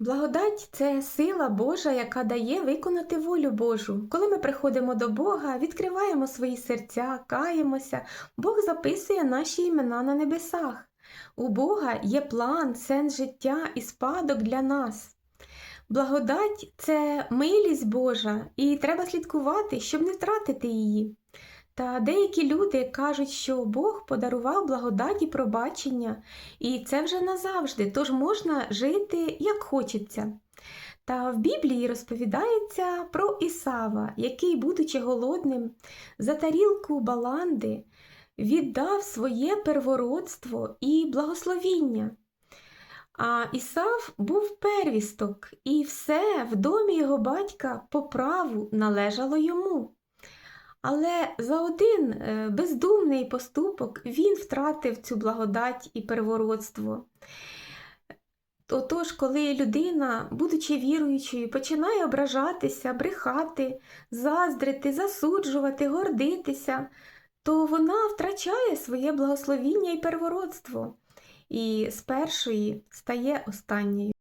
Благодать це сила Божа, яка дає виконати волю Божу. Коли ми приходимо до Бога, відкриваємо свої серця, каємося, Бог записує наші імена на небесах. У Бога є план, сенс життя і спадок для нас. Благодать це милість Божа, і треба слідкувати, щоб не втратити її. Та деякі люди кажуть, що Бог подарував благодать і пробачення, і це вже назавжди, тож можна жити як хочеться. Та в Біблії розповідається про Ісава, який, будучи голодним, за тарілку баланди віддав своє первородство і благословіння. А Ісав був первісток, і все в домі його батька по праву належало йому. Але за один е, бездумний поступок він втратив цю благодать і первородство. Отож, коли людина, будучи віруючою, починає ображатися, брехати, заздрити, засуджувати, гордитися, то вона втрачає своє благословіння і первородство, і з першої стає останньою.